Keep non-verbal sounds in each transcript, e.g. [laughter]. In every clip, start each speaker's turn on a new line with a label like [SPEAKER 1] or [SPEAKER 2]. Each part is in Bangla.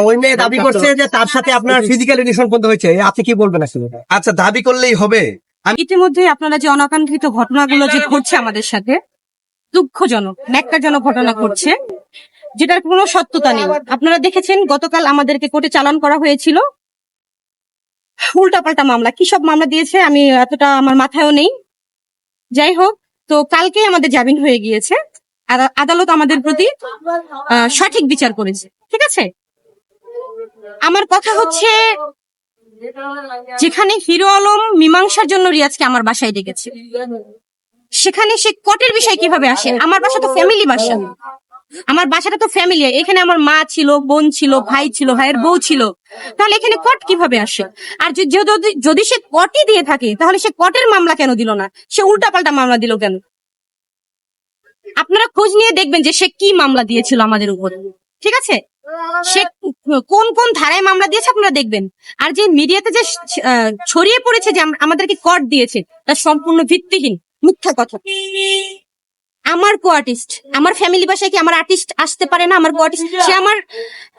[SPEAKER 1] ওই মেয়ে দাবি করছে যে তার সাথে আপনার ফিজিক্যাল রিলেশন পর্যন্ত হয়েছে। আপনি কি বলবেন আসলে?
[SPEAKER 2] আচ্ছা দাবি করলেই হবে।
[SPEAKER 3] ইতিমধ্যে আপনারা যে অনাকাঙ্ক্ষিত ঘটনাগুলো যে ঘটছে আমাদের সাথে দুঃখজনক ন্যাক্কারজনক ঘটনা ঘটছে যেটার কোনো সত্যতা নেই। আপনারা দেখেছেন গতকাল আমাদেরকে কোর্টে চালান করা হয়েছিল। উল্টাপাল্টা মামলা। কি সব মামলা দিয়েছে আমি এতটা আমার মাথায়ও নেই। যাই হোক তো কালকে আমাদের জামিন হয়ে গিয়েছে। আদালত আমাদের প্রতি আহ, সঠিক বিচার করেছে। ঠিক আছে? আমার কথা হচ্ছে যেখানে হিরো আলম মীমাংসার জন্য রিয়াজকে আমার বাসায় ডেকেছে। সেখানে সে কোর্টের বিষয় কীভাবে আসে? আমার বাসা তো ফ্যামিলি বাসা। আমার বাসাটা তো ফ্যামিলি এখানে আমার মা ছিল, বোন ছিল, ভাই ছিল, ভাইয়ের বউ ছিল। তাহলে এখানে কট কীভাবে আসে? আর যদি যদি সে কোর্টই দিয়ে থাকে, তাহলে সে কটের মামলা কেন দিল না? সে উল্টাপাল্টা মামলা দিল কেন? আপনারা খোঁজ নিয়ে দেখবেন যে সে কি মামলা দিয়েছিল আমাদের উপর। ঠিক আছে? সে কোন কোন ধারায় মামলা দিয়েছে আপনারা দেখবেন। আর যে মিডিয়াতে যে ছড়িয়ে পড়েছে যে আমাদেরকে কট দিয়েছে তা সম্পূর্ণ ভিত্তিহীন মিথ্যা কথা। আমার কো আর্টিস্ট আমার ফ্যামিলি বাসায় কি আমার আর্টিস্ট আসতে পারে না? আমার কো আর্টিস্ট সে আমার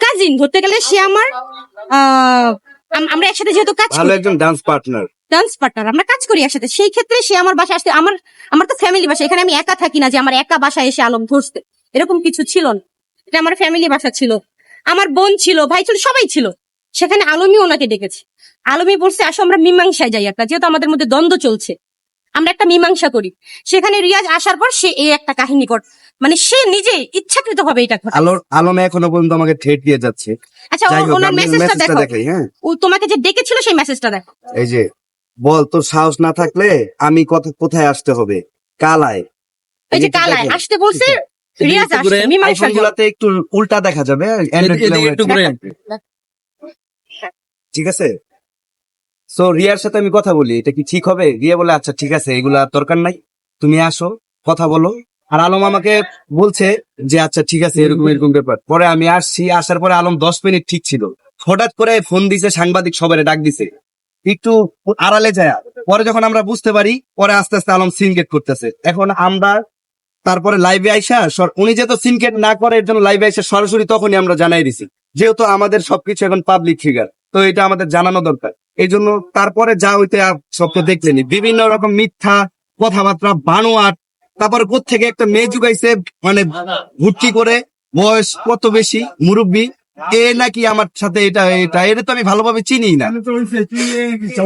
[SPEAKER 3] কাজিন ধরতে গেলে সে আমার আহ, আমরা একসাথে যেহেতু কাজ
[SPEAKER 2] ভালো
[SPEAKER 3] করি।
[SPEAKER 2] একজন ডান্স পার্টনার
[SPEAKER 3] ডান্স পার্টনার আমরা কাজ করি একসাথে। সেই ক্ষেত্রে সে আমার বাসায় আসতে আমার আমার তো ফ্যামিলি বাসা এখানে আমি একা থাকি না যে আমার একা বাসায় এসে আলম ধরতে। এরকম কিছু ছিল না। এটা আমার ফ্যামিলি বাসা ছিল। আমার বোন ছিল ভাই ছিল সবাই ছিল। সেখানে আলমী ওনাকে ডেকেছে। আলমী বলছে আসো আমরা মীমাংসায় যাই একটা যেহেতু আমাদের মধ্যে দ্বন্দ্ব চলছে। আমরা একটা মীমাংসা করি। সেখানে রিয়াজ আসার পর সে এই একটা কাহিনী কর মানে সে নিজে ইচ্ছাকৃত ভাবে এটা
[SPEAKER 2] আলমে এখনও পর্যন্ত আমাকে ঠেট দিয়ে যাচ্ছে।
[SPEAKER 3] আচ্ছা ওনার মেসেজটা দেখো।
[SPEAKER 2] হ্যাঁ?
[SPEAKER 3] ও তোমাকে যে ডেকেছিল সেই মেসেজটা দেখো।
[SPEAKER 2] এই যে বল তোর সাহস না থাকলে আমি কত কোথায় আসতে হবে? কালায়।
[SPEAKER 3] এই যে কালায় আসতে বলছে
[SPEAKER 2] একটু উল্টা দেখা যাবে
[SPEAKER 1] ঘুরেন।
[SPEAKER 2] ঠিক আছে? সো রিয়ার সাথে আমি কথা বলি এটা কি ঠিক হবে? রিয়া বলে আচ্ছা ঠিক আছে এগুলা দরকার নাই তুমি আসো কথা বলো। আর আলম আমাকে বলছে যে আচ্ছা ঠিক আছে এরকম এরকম ব্যাপার। পরে আমি আসছি আসার পরে আলম দশ মিনিট ঠিক ছিল। হঠাৎ করে ফোন দিছে সাংবাদিক সবাই ডাক দিছে। একটু আড়ালে যায়। পরে যখন আমরা বুঝতে পারি পরে আস্তে আস্তে আলম সিনগেট করতেছে। এখন আমরা তারপরে লাইভে আইসা উনি যেহেতু সিনকেট না করে, এর জন্য লাইভে আইসা সরাসরি তখনই আমরা জানাই দিছি। যেহেতু আমাদের সবকিছু এখন পাবলিক ফিগার তো এটা আমাদের জানানো দরকার। এই জন্য তারপরে যা হইতে সব তো দেখলেনি। বিভিন্ন রকম মিথ্যা কথাবার্তা, বানোয়াট। তারপরে থেকে একটা মেয়ে জুগাইছে মানে ভর্তি করে, বয়স কত বেশি, মুরব্বী এ নাকি আমার সাথে এটা এটা এটা তো আমি ভালোভাবে চিনি না।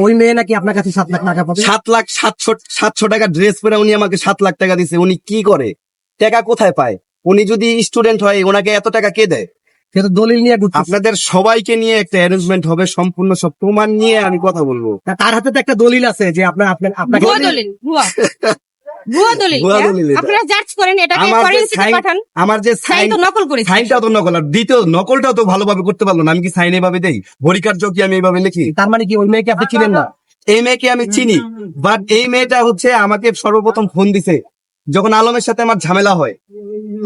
[SPEAKER 1] ওই মেয়ে নাকি আপনার কাছে সাত লাখ টাকা পাবে?
[SPEAKER 2] সাত লাখ সাতশো সাতশো টাকা ড্রেস পরে উনি আমাকে সাত লাখ টাকা দিছে উনি কি করে? টাকা কোথায় পায়? উনি যদি স্টুডেন্ট হয় ওনাকে এত টাকা কে দেয়?
[SPEAKER 1] সে তো দলিল নিয়ে
[SPEAKER 2] আপনাদের সবাইকে নিয়ে একটা অ্যারেঞ্জমেন্ট হবে সম্পূর্ণ সব প্রমাণ নিয়ে আমি কথা বলব।
[SPEAKER 1] তার হাতে তো একটা দলিল আছে যে আপনার আপনার [laughs]
[SPEAKER 3] ভুয়া দলিল
[SPEAKER 2] এটা।
[SPEAKER 3] আপনারা করেন এটাকে ফরেনসিকে পাঠান।
[SPEAKER 2] আমার যে
[SPEAKER 3] সাইন তো নকল করেছে।
[SPEAKER 2] সাইনটাও তো নকল। আর দ্বিতীয় নকলটাও তো ভালোভাবে করতে পারল না। আমি কি সাইন এইভাবে দেই? কি আমি এইভাবে লিখি?
[SPEAKER 1] তার মানে কি ওই মেয়েকে আপনি চিনেন না?
[SPEAKER 2] এই মেয়েকে আমি চিনি। বাট এই মেয়েটা হচ্ছে আমাকে সর্বপ্রথম ফোন দিছে। যখন আলমের সাথে আমার ঝামেলা হয়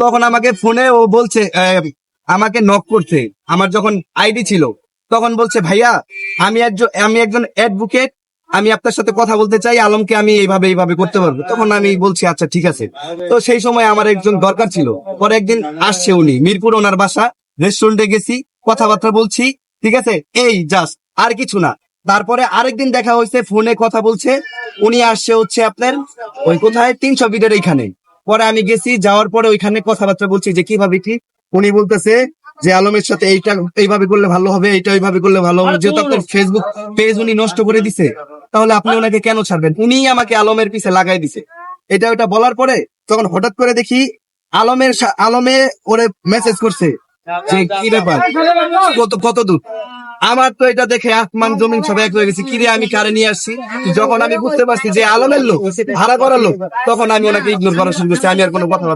[SPEAKER 2] তখন আমাকে ফোনে ও বলছে আহ, আমাকে নক করছে। আমার যখন আইডি ছিল তখন বলছে ভাইয়া আমি একজন আমি একজন অ্যাডভোকেট আমি আপনার সাথে কথা বলতে চাই আলমকে আমি এইভাবে এইভাবে করতে পারব। তখন আমি বলছি আচ্ছা ঠিক আছে। তো সেই সময় আমার একজন দরকার ছিল। পরে একদিন আসছে উনি মিরপুর ওনার বাসা রেস্টুরেন্টে গেছি কথাবার্তা বলছি ঠিক আছে? এই জাস্ট আর কিছু না। তারপরে আরেকদিন দেখা হয়েছে ফোনে কথা বলছে। উনি আসছে হচ্ছে আপনার ওই কোথায়? তিনশো ফিটের এইখানে। পরে আমি গেছি যাওয়ার পরে ওইখানে কথাবার্তা বলছি যে কীভাবে কি? উনি বলতেছে যে আলমের সাথে এইটা এইভাবে করলে ভালো হবে এইটা এইভাবে করলে ভালো হবে। যেহেতু আপনার ফেসবুক পেজ উনি নষ্ট করে দিছে। তাহলে আপনি ওনাকে কেন ছাড়বেন? উনি আমাকে আলমের পিছে লাগাই দিছে। এটা ওটা বলার পরে তখন হঠাৎ করে দেখি আলমের আলমে ওরে মেসেজ করছে যে, কি ব্যাপার? কত কত দূর? আমার তো এটা দেখে আসমান জমিন সব এক হয়ে গেছে। কিরে আমি কারে নিয়ে আসছি? যখন আমি বুঝতে পারছি যে আলমের লোক, ভাড়া করার লোক, তখন আমি ওনাকে ইগনোর করা শুরু করছি। আমি আর কোনো না।